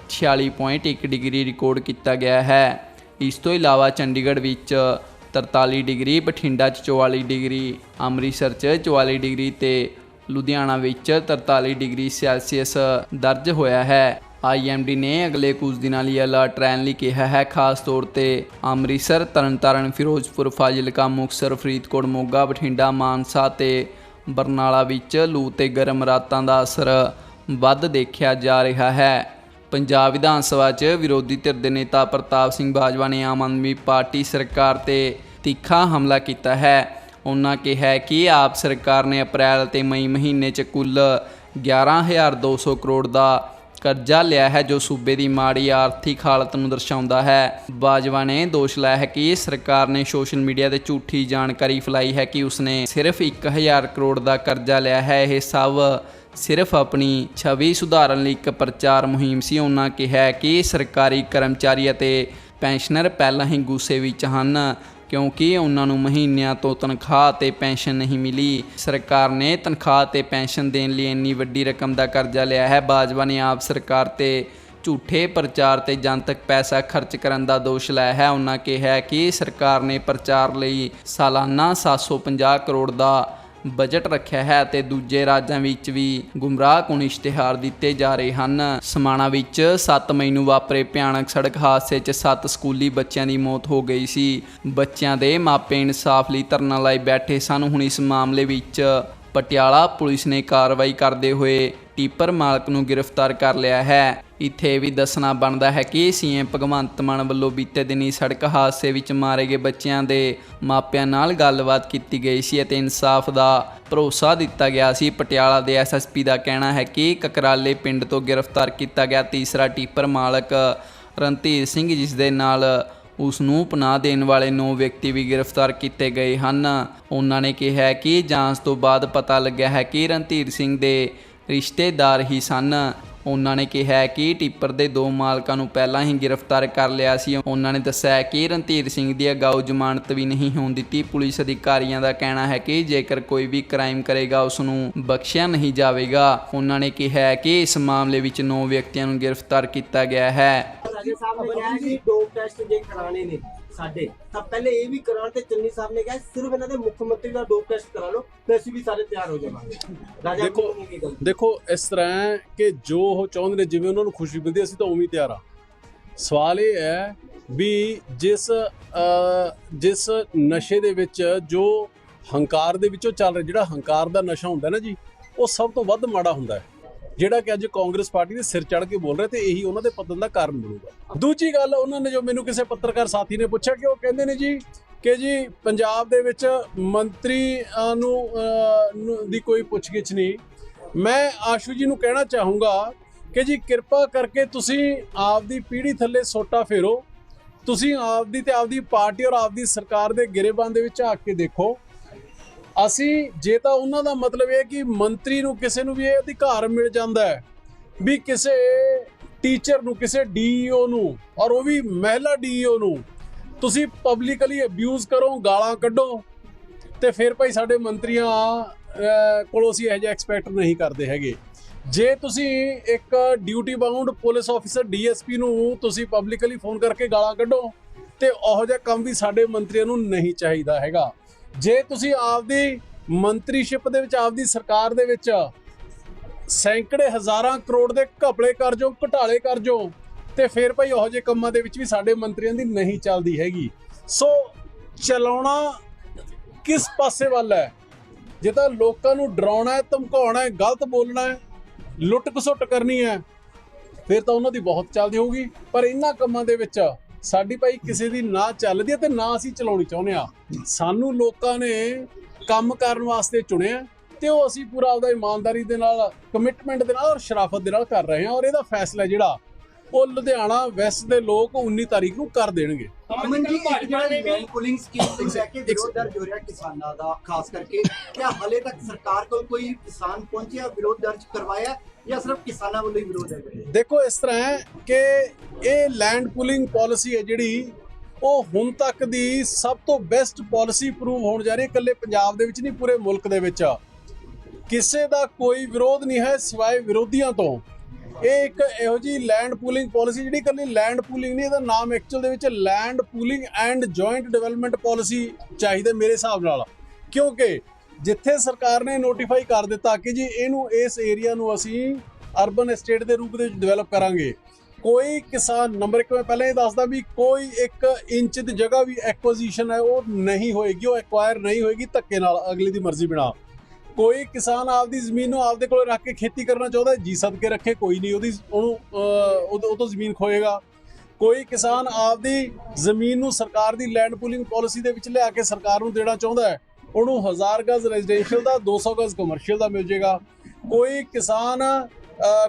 46.1 ਡਿਗਰੀ ਰਿਕਾਰਡ ਕੀਤਾ ਗਿਆ ਹੈ। ਇਸ ਤੋਂ ਇਲਾਵਾ ਚੰਡੀਗੜ੍ਹ ਵਿੱਚ 43 ਡਿਗਰੀ, ਬਠਿੰਡਾ 'ਚ 44 ਡਿਗਰੀ, ਅੰਮ੍ਰਿਤਸਰ 'ਚ 44 ਡਿਗਰੀ ਤੇ ਲੁਧਿਆਣਾ ਵਿੱਚ 43 ਡਿਗਰੀ ਸੈਲਸੀਅਸ ਦਰਜ ਹੋਇਆ ਹੈ। ਆਈਐਮਡੀ ਨੇ ਅਗਲੇ ਕੁਝ ਦਿਨਾਂ ਲਈ ਅਲਰਟ ਰਹਿਣ ਲਈ ਕਿਹਾ ਹੈ। ਖਾਸ ਤੌਰ ਤੇ ਅੰਮ੍ਰਿਤਸਰ, ਤਰਨਤਾਰਨ, ਫਿਰੋਜ਼ਪੁਰ, ਫਾਜ਼ਿਲਕਾ, ਮੁਕਤਸਰ, ਫਰੀਦਕੋਟ, ਮੋਗਾ, ਬਠਿੰਡਾ, ਮਾਨਸਾ ਤੇ ਬਰਨਾਲਾ ਵਿੱਚ ਲੂ ਤੇ ਗਰਮ ਰਾਤਾਂ ਦਾ ਅਸਰ ਵੱਧ ਦੇਖਿਆ ਜਾ ਰਿਹਾ ਹੈ। ਪੰਜਾਬ ਵਿਧਾਨ ਸਭਾ 'ਚ ਵਿਰੋਧੀ ਧਿਰ ਦੇ ਨੇਤਾ ਪ੍ਰਤਾਪ ਸਿੰਘ ਬਾਜਵਾ ਨੇ ਆਮ ਆਦਮੀ ਪਾਰਟੀ ਸਰਕਾਰ ਤੇ ਤਿੱਖਾ ਹਮਲਾ ਕੀਤਾ ਹੈ। ਉਹਨਾਂ ਕਿਹਾ ਕਿ ਆਪ ਸਰਕਾਰ ਨੇ ਅਪ੍ਰੈਲ ਤੇ ਮਈ ਮਹੀਨੇ 'ਚ ਕੁੱਲ 11200 ਕਰੋੜ ਦਾ ਕਰਜ਼ਾ ਲਿਆ ਹੈ, ਜੋ ਸੂਬੇ ਦੀ ਮਾੜੀ ਆਰਥਿਕ ਹਾਲਤ ਨੂੰ ਦਰਸਾਉਂਦਾ ਹੈ। ਬਾਜਵਾ ਨੇ ਦੋਸ਼ ਲਾਇਆ ਹੈ ਕਿ ਸਰਕਾਰ ਨੇ ਸੋਸ਼ਲ ਮੀਡੀਆ ਤੇ ਝੂਠੀ ਜਾਣਕਾਰੀ ਫੈਲਾਈ ਹੈ ਕਿ ਉਸਨੇ ਸਿਰਫ 1000 ਕਰੋੜ ਦਾ ਕਰਜ਼ਾ ਲਿਆ ਹੈ। ਇਹ ਸਭ ਸਿਰਫ ਆਪਣੀ ਛਵੀ ਸੁਧਾਰਨ ਲਈ ਇੱਕ ਪ੍ਰਚਾਰ ਮੁਹਿੰਮ ਸੀ। ਉਹਨਾਂ ਕਿਹਾ ਕਿ ਸਰਕਾਰੀ ਕਰਮਚਾਰੀ ਅਤੇ ਪੈਨਸ਼ਨਰ ਪਹਿਲਾਂ ਹੀ ਗੁੱਸੇ ਵਿੱਚ ਹਨ। ਕਿਉਂਕਿ ਉਹਨਾਂ ਨੂੰ ਮਹੀਨਿਆਂ ਤੋਂ ਤਨਖਾਹ ਤੇ ਪੈਨਸ਼ਨ ਨਹੀਂ ਮਿਲੀ। ਸਰਕਾਰ ਨੇ ਤਨਖਾਹ ਤੇ ਪੈਨਸ਼ਨ ਦੇਣ ਲਈ ਇੰਨੀ ਵੱਡੀ ਰਕਮ ਦਾ ਕਰਜ਼ਾ ਲਿਆ ਹੈ। ਬਾਜਵਾ ਨੇ ਆਪ ਸਰਕਾਰ ਤੇ ਝੂਠੇ ਪ੍ਰਚਾਰ ਤੇ ਜਨਤਕ ਪੈਸਾ ਖਰਚ ਕਰਨ ਦਾ ਦੋਸ਼ ਲਾਇਆ ਹੈ। ਉਹਨਾਂ ਕਿਹਾ ਕਿ ਸਰਕਾਰ ਨੇ ਪ੍ਰਚਾਰ ਲਈ ਸਾਲਾਨਾ 750 ਕਰੋੜ ਦਾ ਬਜਟ ਰੱਖਿਆ ਹੈ ਤੇ ਦੂਜੇ ਰਾਜਾਂ ਵਿੱਚ ਵੀ ਗੁੰਮਰਾਹਕੁਨ ਇਸ਼ਤਿਹਾਰ ਦਿੱਤੇ ਜਾ ਰਹੇ ਹਨ? ਸਮਾਣਾ ਵਿੱਚ 7 ਮਈ ਨੂੰ ਵਾਪਰੇ ਭਿਆਨਕ ਸੜਕ ਹਾਦਸੇ 'ਚ 7 ਸਕੂਲੀ ਬੱਚਿਆਂ ਦੀ ਮੌਤ ਹੋ ਗਈ ਸੀ। ਬੱਚਿਆਂ ਦੇ ਮਾਪੇ ਇਨਸਾਫ ਲਈ ਧਰਨਾ ਲਾਈ ਬੈਠੇ ਸਨ। ਹੁਣ ਇਸ ਮਾਮਲੇ ਵਿੱਚ ਪਟਿਆਲਾ ਪੁਲਿਸ ਨੇ ਕਾਰਵਾਈ ਕਰਦੇ ਹੋਏ ਟੀਪਰ ਮਾਲਕ ਨੂੰ ਗ੍ਰਿਫਤਾਰ ਕਰ ਲਿਆ ਹੈ। ਇੱਥੇ ਇਹ ਵੀ ਦੱਸਣਾ ਬਣਦਾ ਹੈ ਕਿ ਸੀਐਮ ਭਗਵੰਤ ਮਾਨ ਵੱਲੋਂ ਬੀਤੇ ਦਿਨੀ ਸੜਕ ਹਾਦਸੇ ਵਿੱਚ ਮਾਰੇ ਗਏ ਬੱਚਿਆਂ ਦੇ ਮਾਪਿਆਂ ਨਾਲ ਗੱਲਬਾਤ ਕੀਤੀ ਗਈ ਸੀ ਅਤੇ ਇਨਸਾਫ ਦਾ ਭਰੋਸਾ ਦਿੱਤਾ ਗਿਆ ਸੀ। ਪਟਿਆਲਾ ਦੇ ਐਸਐਸਪੀ ਦਾ ਕਹਿਣਾ ਹੈ ਕਿ ਕਕਰਾਲੇ ਪਿੰਡ ਤੋਂ ਗ੍ਰਿਫਤਾਰ ਕੀਤਾ ਗਿਆ ਤੀਸਰਾ ਟੀਪਰ ਮਾਲਕ ਰਣਧੀਰ ਸਿੰਘ, ਜਿਸ ਦੇ ਨਾਲ ਉਸ ਨੂੰ ਪਨਾਹ ਦੇਣ ਵਾਲੇ 9 ਵਿਅਕਤੀ ਵੀ ਗ੍ਰਿਫਤਾਰ ਕੀਤੇ ਗਏ ਹਨ। ਉਹਨਾਂ ਨੇ ਕਿਹਾ ਕਿ ਜਾਂਚ ਤੋਂ ਬਾਅਦ ਪਤਾ ਲੱਗਿਆ ਹੈ ਕਿ ਰਣਧੀਰ ਸਿੰਘ ਦੇ ਰਿਸ਼ਤੇਦਾਰ ਹੀ ਸਨ। ਉਹਨਾਂ ਨੇ ਕਿਹਾ ਕਿ ਟਿੱਪਰ ਦੇ ਦੋ ਮਾਲਕਾਂ ਨੂੰ ਪਹਿਲਾਂ ਹੀ ਗ੍ਰਿਫਤਾਰ ਕਰ ਲਿਆ ਸੀ। ਉਹਨਾਂ ਨੇ ਦੱਸਿਆ ਕਿ ਰਣਧੀਰ ਸਿੰਘ ਦੀ ਅਗਾਊ ਜ਼ਮਾਨਤ ਵੀ ਨਹੀਂ ਹੋਣ ਦਿੱਤੀ। ਪੁਲਿਸ ਅਧਿਕਾਰੀਆਂ ਦਾ ਕਹਿਣਾ ਹੈ ਕਿ ਜੇਕਰ ਕੋਈ ਵੀ ਕ੍ਰਾਈਮ ਕਰੇਗਾ, ਉਸ ਨੂੰ ਬਖਸ਼ਿਆ ਨਹੀਂ ਜਾਵੇਗਾ। ਉਹਨਾਂ ਨੇ ਕਿਹਾ ਕਿ ਇਸ ਮਾਮਲੇ ਵਿੱਚ 9 ਵਿਅਕਤੀਆਂ ਨੂੰ ਗ੍ਰਿਫਤਾਰ ਕੀਤਾ ਗਿਆ ਹੈ। ਸਾਹਿਬ ਨੇ ਕਿਹਾ ਕਿ ਡੋਪ ਟੈਸਟ ਜੇ ਕਰਾਣੇ ਨੇ। ਸਾਡੇ। ਤਾਂ ਪਹਿਲੇ ਇਹ ਵੀ ਕਰਾਉਣ ਤੇ ਚੰਨੀ ਸਾਹਿਬ ਨੇ ਕਿਹਾ ਸਿਰਫ ਇਹਨਾਂ ਦੇ ਮੁੱਖ ਮੰਤਰੀ ਦਾ ਡੋਪ ਟੈਸਟ ਕਰਾ ਲਓ ਤੇ ਅਸੀਂ ਵੀ ਸਾਰੇ ਤਿਆਰ ਹੋ ਜਾਵਾਂਗੇ। ਰਾਜਾ ਦੇਖੋ ਦੇਖੋ ਇਸ ਤਰ੍ਹਾਂ ਹੈ ਕਿ ਜੋ ਉਹ ਚਾਹੁੰਦੇ ਨੇ ਜਿਵੇਂ ਉਹਨਾਂ ਨੂੰ ਖੁਸ਼ੀ ਮਿਲਦੀ ਅਸੀਂ ਤਾਂ ਉਵੇਂ ਹੀ ਤਿਆਰ ਆ ਸਵਾਲ ਇਹ ਹੈ ਵੀ ਜਿਸ ਜਿਸ ਨਸ਼ੇ ਦੇ ਵਿੱਚ ਜੋ ਹੰਕਾਰ ਦੇ ਵਿੱਚੋਂ ਚੱਲ ਰਿਹਾ ਜਿਹੜਾ ਹੰਕਾਰ ਦਾ ਨਸ਼ਾ ਹੁੰਦਾ ਨਾ ਜੀ ਉਹ ਸਭ ਤੋਂ ਵੱਧ ਮਾੜਾ ਹੁੰਦਾ ਹੈ। ਜਿਹੜਾ ਕਿ ਅੱਜ ਕਾਂਗਰਸ ਪਾਰਟੀ ਦੇ ਸਿਰ ਚੜ ਕੇ ਬੋਲ ਰਹੇ ਤੇ ਇਹੀ ਉਹਨਾਂ ਦੇ ਪਤਨ ਦਾ ਕਾਰਨ ਬਣੂਗਾ। ਦੂਜੀ ਗੱਲ, ਉਹਨਾਂ ਨੇ ਜੋ ਮੈਨੂੰ ਕਿਸੇ ਪੱਤਰਕਾਰ ਸਾਥੀ ਨੇ ਪੁੱਛਿਆ ਕਿ ਉਹ ਕਹਿੰਦੇ ਨੇ ਜੀ ਕਿ ਜੀ ਪੰਜਾਬ ਦੇ ਵਿੱਚ ਮੰਤਰੀ ਨੂੰ ਦੀ ਕੋਈ ਪੁੱਛਗਿੱਛ ਨਹੀਂ। ਮੈਂ ਆਸ਼ੂ ਜੀ ਨੂੰ ਕਹਿਣਾ ਚਾਹੂੰਗਾ ਕਿ ਜੀ ਕਿਰਪਾ ਕਰਕੇ ਤੁਸੀਂ ਆਪਦੀ ਪੀੜ੍ਹੀ ਥੱਲੇ ਸੋਟਾ ਫੇਰੋ। ਤੁਸੀਂ ਆਪਦੀ ਤੇ ਆਪਦੀ ਪਾਰਟੀ ਔਰ ਆਪਦੀ ਸਰਕਾਰ ਦੇ ਗਿਰੇਬਾਨ ਦੇ ਵਿੱਚ ਝਾਕ ਕੇ ਦੇਖੋ। ਅਸੀਂ ਜੇ ਤਾਂ ਉਹਨਾਂ ਦਾ ਮਤਲਬ ਇਹ ਹੈ ਕਿ ਮੰਤਰੀ ਨੂੰ ਕਿਸੇ ਨੂੰ ਵੀ ਇਹ ਅਧਿਕਾਰ ਮਿਲ ਜਾਂਦਾ ਹੈ, ਵੀ ਕਿਸੇ ਟੀਚਰ ਨੂੰ, ਕਿਸੇ ਡੀਈਓ ਨੂੰ ਔਰ ਉਹ ਵੀ ਮਹਿਲਾ ਡੀਈਓ ਨੂੰ ਤੁਸੀਂ ਪਬਲਿਕਲੀ ਅਬਿਊਜ਼ ਕਰੋ, ਗਾਲਾਂ ਕੱਢੋ ਤੇ ਫਿਰ ਭਾਈ ਸਾਡੇ ਮੰਤਰੀਆਂ ਕੋਲੋਂ ਅਸੀਂ ਇਹੋ ਜਿਹਾ ਐਕਸਪੈਕਟ ਨਹੀਂ ਕਰਦੇ ਹੈਗੇ। ਜੇ ਤੁਸੀਂ ਇੱਕ duty bound police officer DSP ਨੂੰ ਤੁਸੀਂ ਪਬਲਿਕਲੀ ਫੋਨ ਕਰਕੇ ਗਾਲਾਂ ਕੱਢੋ ਤੇ ਉਹੋ ਜਿਹਾ ਕੰਮ ਵੀ ਸਾਡੇ ਮੰਤਰੀਆਂ ਨੂੰ ਨਹੀਂ ਚਾਹੀਦਾ ਹੈਗਾ। ਜੇ ਤੁਸੀਂ ਆਪਦੀ ਮੰਤਰੀਸ਼ਿਪ ਦੇ ਵਿੱਚ, ਆਪਦੀ ਸਰਕਾਰ ਦੇ ਵਿੱਚ ਸੈਂਕੜੇ ਹਜ਼ਾਰਾਂ ਕਰੋੜ ਦੇ ਘਪਲੇ ਕਰ ਜੋ ਘਟਾਲੇ ਕਰ ਜੋ ਤੇ ਫਿਰ ਭਾਈ ਉਹੋ ਜਿਹੇ ਕੰਮਾਂ ਦੇ ਵਿੱਚ ਵੀ ਸਾਡੇ ਮੰਤਰੀਆਂ ਦੀ ਨਹੀਂ ਚੱਲਦੀ ਹੈਗੀ। ਸੋ ਚਲਾਉਣਾ ਕਿਸ ਪਾਸੇ ਵੱਲ ਹੈ? ਜੇ ਤਾਂ ਲੋਕਾਂ ਨੂੰ ਡਰਾਉਣਾ ਹੈ, ਧਮਕਾਉਣਾ ਹੈ, ਗਲਤ ਬੋਲਣਾ ਹੈ ਲੁੱਟ ਖਸੁੱਟ ਕਰਨੀ ਹੈ, ਫਿਰ ਤਾਂ ਉਹਨਾਂ ਦੀ ਬਹੁਤ ਚੱਲਦੀ ਹੋਊਗੀ। ਪਰ ਇਹਨਾਂ ਕੰਮਾਂ ਦੇ ਵਿੱਚ ਸਾਡੀ ਭਾਈ ਕਿਸੇ ਦੀ ਨਾ ਚੱਲਦੀ ਹੈ ਤੇ ਨਾ ਅਸੀਂ ਚਲਾਉਣੀ ਚਾਹੁੰਦੇ ਆ। ਸਾਨੂੰ ਲੋਕਾਂ ਨੇ ਕੰਮ ਕਰਨ ਵਾਸਤੇ ਚੁਣਿਆ ਤੇ ਉਹ ਅਸੀਂ ਪੂਰਾ ਆਪਦਾ ਇਮਾਨਦਾਰੀ ਦੇ ਨਾਲ ਕਮਿਟਮੈਂਟ ਦੇ ਨਾਲ ਔਰ ਸ਼ਰਾਫਤ ਦੇ ਨਾਲ ਕਰ ਰਹੇ ਹਾਂ ਔਰ ਇਹਦਾ ਫੈਸਲਾ ਜਿਹੜਾ ਉਹ ਲੁਧਿਆਣਾ ਵੈਸਟ ਦੇ ਲੋਕ 19 ਤਾਰੀਖ ਨੂੰ ਕਰ ਦੇਣਗੇ। ਅਮਨ ਜੀ ਇੱਕ ਜਿਹੜਾ ਮੈਨ ਪੁਲਿੰਗ ਸਕੀਮ ਨੂੰ ਲੈ ਕੇ ਇੱਕ- ਵਿਰੋਧ ਦਰਜ ਹੋ ਰਿਹਾ ਕਿਸਾਨਾਂ ਦਾ ਖਾਸ ਕਰਕੇ ਕਿਆ ਹਲੇ ਤੱਕ ਸਰਕਾਰ ਕੋਲ ਕੋਈ ਕਿਸਾਨ ਪਹੁੰਚਿਆ ਵਿਰੋਧ ਦਰਜ ਕਰਵਾਇਆ ਜਾਂ ਸਿਰਫ ਕਿਸਾਨਾਂ ਵੱਲੋਂ ਹੀ ਵਿਰੋਧ ਹੈ? ਦੇਖੋ ਇਸ ਤਰ੍ਹਾਂ ਹੈ ਕਿ ਇਹ ਲੈਂਡ ਪੂਲਿੰਗ ਪਾਲਿਸੀ ਹੈ ਜਿਹੜੀ ਉਹ ਹੁਣ ਤੱਕ ਦੀ ਸਭ ਤੋਂ ਬੈਸਟ ਪਾਲਿਸੀ ਪ੍ਰੂਵ ਹੋਣ ਜਾ ਰਹੀ ਹੈ। ਇਕੱਲੇ ਪੰਜਾਬ ਦੇ ਵਿੱਚ ਨਹੀਂ ਪੂਰੇ ਮੁਲਕ ਦੇ ਵਿੱਚ। ਕਿਸੇ ਦਾ ਕੋਈ ਵਿਰੋਧ ਨਹੀਂ ਹੈ ਸਿਵਾਏ ਵਿਰੋਧੀਆਂ ਤੋਂ। ਇਹ ਇੱਕ ਇਹੋ ਜੀ ਲੈਂਡ ਪੂਲਿੰਗ ਪਾਲਿਸੀ ਜਿਹੜੀ ਇਕੱਲੀ ਲੈਂਡ ਪੂਲਿੰਗ ਨਹੀਂ, ਇਹਦਾ ਨਾਮ ਐਕਚੁਅਲ ਦੇ ਵਿੱਚ land pooling and joint development policy ਚਾਹੀਦਾ ਮੇਰੇ ਹਿਸਾਬ ਨਾਲ। ਕਿਉਂਕਿ ਜਿੱਥੇ ਸਰਕਾਰ ਨੇ ਨੋਟੀਫਾਈ ਕਰ ਦਿੱਤਾ ਕਿ ਜੀ ਇਹਨੂੰ ਇਸ ਏਰੀਆ ਨੂੰ ਅਸੀਂ ਅਰਬਨ ਐਸਟੇਟ ਦੇ ਰੂਪ ਦੇ ਵਿੱਚ ਡਿਵੈਲਪ ਕਰਾਂਗੇ, ਕੋਈ ਕਿਸਾਨ ਨੰਬਰ 1 ਮੈਂ ਪਹਿਲਾਂ ਇਹ ਦੱਸਦਾ ਵੀ ਕੋਈ 1 ਇੰਚ ਦੀ ਜਗ੍ਹਾ ਵੀ ਐਕੁਜੀਸ਼ਨ ਹੈ, ਉਹ ਨਹੀਂ ਹੋਏਗੀ, ਉਹ ਐਕਵਾਇਰ ਨਹੀਂ ਹੋਏਗੀ ਧੱਕੇ ਨਾਲ ਅਗਲੇ ਦੀ ਮਰਜ਼ੀ ਬਿਨਾ। ਕੋਈ ਕਿਸਾਨ ਆਪਦੀ ਜ਼ਮੀਨ ਨੂੰ ਆਪਦੇ ਕੋਲ ਰੱਖ ਕੇ ਖੇਤੀ ਕਰਨਾ ਚਾਹੁੰਦਾ ਹੈ, ਜੀ ਸਦਕੇ ਰੱਖੇ ਕੋਈ ਨਹੀਂ ਉਹਦੀ ਉਹਨੂੰ ਉਹ ਤੋਂ ਜ਼ਮੀਨ ਖੋਏਗਾ। ਕੋਈ ਕਿਸਾਨ ਆਪਦੀ ਜ਼ਮੀਨ ਨੂੰ ਸਰਕਾਰ ਦੀ ਲੈਂਡ ਪੂਲਿੰਗ ਪਾਲਿਸੀ ਦੇ ਵਿੱਚ ਲਿਆ ਕੇ ਸਰਕਾਰ ਨੂੰ ਦੇਣਾ ਚਾਹੁੰਦਾ ਹੈ ਉਹਨੂੰ 1000 ਗਜ਼ ਰੈਜ਼ੀਡੈਂਸ਼ੀਅਲ ਦਾ 200 ਗਜ਼ ਕਮਰਸ਼ੀਅਲ ਦਾ ਮਿਲ ਜਾਏਗਾ ਕੋਈ ਕਿਸਾਨ